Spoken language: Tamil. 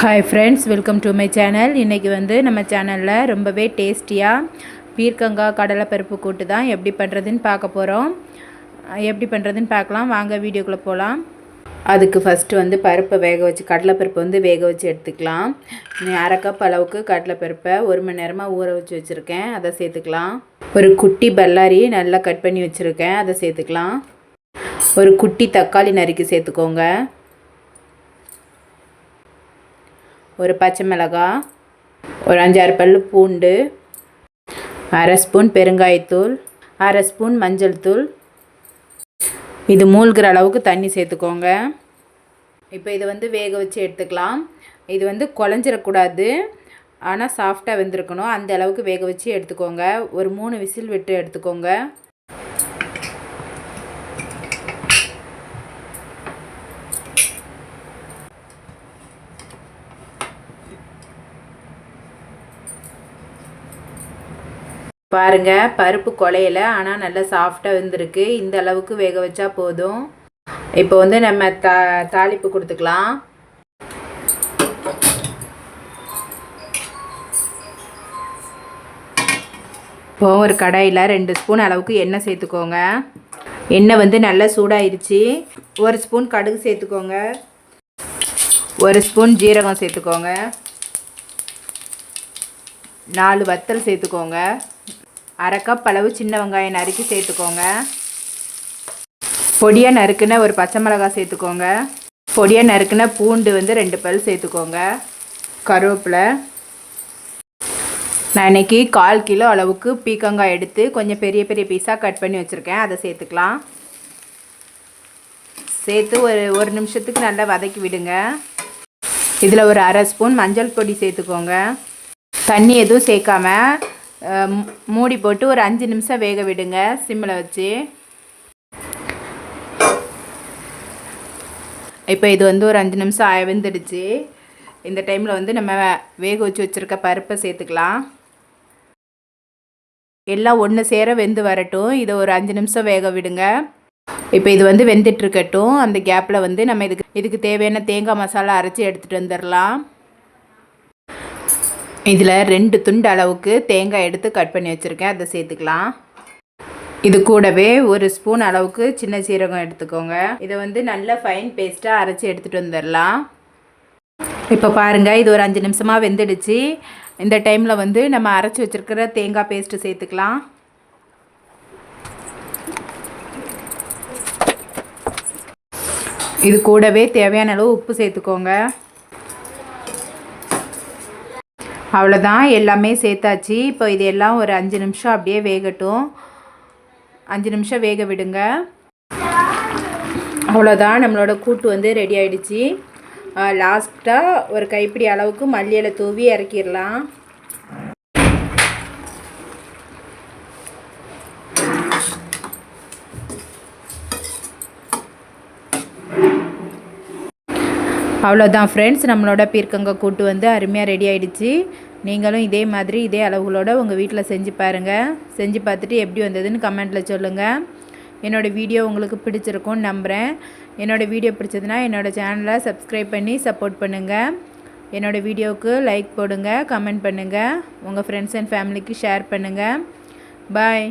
Hi friends welcome to my channel இன்றைக்கி வந்து நம்ம சேனலில் ரொம்பவே டேஸ்டியாக பீர்க்கங்காய் கடலைப்பருப்பு கூட்டு தான் எப்படி பண்ணுறதுன்னு பார்க்க போகிறோம் எப்படி பண்ணுறதுன்னு பார்க்கலாம். வாங்க வீடியோக்குள்ளே போகலாம் அதுக்கு ஃபஸ்ட்டு வந்து பருப்பை வேக வச்சு கடலைப்பருப்பு வந்து வேக வச்சு எடுத்துக்கலாம். அரை கப் அளவுக்கு கடலைப்பருப்பை ஒரு மணி நேரமாக ஊற வச்சு வச்சுருக்கேன். அதை சேர்த்துக்கலாம். ஒரு குட்டி பல்லாரி நல்லா கட் பண்ணி வச்சுருக்கேன். அதை சேர்த்துக்கலாம். ஒரு குட்டி தக்காளி நறுக்கி சேர்த்துக்கோங்க. ஒரு பச்சை மிளகாய் ஒரு அஞ்சாறு பல் பூண்டு அரை ஸ்பூன் பெருங்காயத்தூள் அரை ஸ்பூன் மஞ்சள் தூள். இது மூழ்கிற அளவுக்கு தண்ணி சேர்த்துக்கோங்க. இப்போ இதை வந்து வேக வச்சு எடுத்துக்கலாம். இது வந்து குழஞ்சிடக்கூடாது ஆனால் சாஃப்டாக வெந்திருக்கணும். அந்த அளவுக்கு வேக வச்சு எடுத்துக்கோங்க. ஒரு மூணு விசில் விட்டு எடுத்துக்கோங்க. பாருங்க பருப்பு குலையில ஆனால் நல்லா சாஃப்டாக வெந்திருக்கு. இந்த அளவுக்கு வேக வச்சா போதும். இப்போ வந்து நம்ம தா தாளிப்பு கொடுத்துக்கலாம். இப்போ ஒரு கடாயில் ரெண்டு ஸ்பூன் அளவுக்கு எண்ணெய் சேர்த்துக்கோங்க. எண்ணெய் வந்து நல்லா சூடாயிருச்சு. ஒரு ஸ்பூன் கடுகு சேர்த்துக்கோங்க. ஒரு ஸ்பூன் ஜீரகம் சேர்த்துக்கோங்க. நாலு வத்தல் சேர்த்துக்கோங்க. அரை கப் அளவு சின்ன வெங்காயம் நறுக்கி சேர்த்துக்கோங்க. பொடியாக நறுக்குன ஒரு பச்சை மிளகாய் சேர்த்துக்கோங்க. பொடியாக நறுக்குன பூண்டு வந்து ரெண்டு பல் சேர்த்துக்கோங்க. கருவேப்பிலை. நான் இன்றைக்கி கால் கிலோ அளவுக்கு பீக்கங்காய் எடுத்து கொஞ்சம் பெரிய பெரிய பீஸாக கட் பண்ணி வச்சுருக்கேன். அதை சேர்த்துக்கலாம். சேர்த்து ஒரு ஒரு நிமிஷத்துக்கு நல்லா வதக்கி விடுங்க. இதில் ஒரு அரை ஸ்பூன் மஞ்சள் பொடி சேர்த்துக்கோங்க. தண்ணி எதுவும் சேர்க்காம மூடி போட்டு ஒரு அஞ்சு நிமிஷம் வேக விடுங்க சிம்மில் வச்சு. இப்போ இது வந்து ஒரு அஞ்சு நிமிஷம் ஆய வெந்துடுச்சு. இந்த டைமில் வந்து நம்ம வேக வச்சு வச்சுருக்க பருப்பை சேர்த்துக்கலாம். எல்லாம் ஒன்று சேர வெந்து வரட்டும். இதை ஒரு அஞ்சு நிமிஷம் வேக விடுங்க. இப்போ இது வந்து வெந்துட்டுருக்கட்டும் அந்த கேப்பில் வந்து நம்ம இதுக்கு இதுக்கு தேவையான தேங்காய் மசாலா அரைச்சி எடுத்துகிட்டு வந்துடலாம். இதில் ரெண்டு துண்டு அளவுக்கு தேங்காய் எடுத்து கட் பண்ணி வச்சுருக்கேன். அதை சேர்த்துக்கலாம். இது கூடவே ஒரு ஸ்பூன் அளவுக்கு சின்ன சீரகம் எடுத்துக்கோங்க. இதை வந்து நல்ல ஃபைன் பேஸ்ட்டாக அரைச்சி எடுத்துகிட்டு வந்துடலாம். இப்போ பாருங்கள் இது ஒரு அஞ்சு நிமிஷமாக வெந்துடுச்சு. இந்த டைமில் வந்து நம்ம அரைச்சி வச்சுருக்கிற தேங்காய் பேஸ்ட்டு சேர்த்துக்கலாம். இது கூடவே தேவையான அளவு உப்பு சேர்த்துக்கோங்க. அவ்வளோதான் எல்லாமே சேர்த்தாச்சு. இப்போ இது எல்லாம் ஒரு அஞ்சு நிமிஷம் அப்படியே வேகட்டும். அஞ்சு நிமிஷம் வேக விடுங்க. அவ்வளோதான் நம்மளோட கூட்டு வந்து ரெடி ஆகிடுச்சு லாஸ்ட்டாக ஒரு கைப்பிடி அளவுக்கு மல்லியில் தூவி இறக்கிடலாம். அவ்வளோதான் ஃப்ரெண்ட்ஸ் நம்மளோட பீர்க்கங்க கூட்டு வந்து அருமையாக ரெடி ஆகிடுச்சு நீங்களும் இதே மாதிரி இதே அளவுகளோடு உங்கள் வீட்டில் செஞ்சு பாருங்கள் செஞ்சு பார்த்துட்டு எப்படி வந்ததுன்னு கமெண்ட்டில் சொல்லுங்கள் என்னோடய வீடியோ உங்களுக்கு பிடிச்சிருக்கும்னு நம்புகிறேன் என்னோடய வீடியோ பிடிச்சதுன்னா என்னோடய சேனலை சப்ஸ்கிரைப் பண்ணி சப்போர்ட் பண்ணுங்கள் என்னோடய வீடியோவுக்கு லைக் போடுங்க கமெண்ட் பண்ணுங்கள் உங்கள் ஃப்ரெண்ட்ஸ் அண்ட் ஃபேமிலிக்கு ஷேர் பண்ணுங்கள் பாய்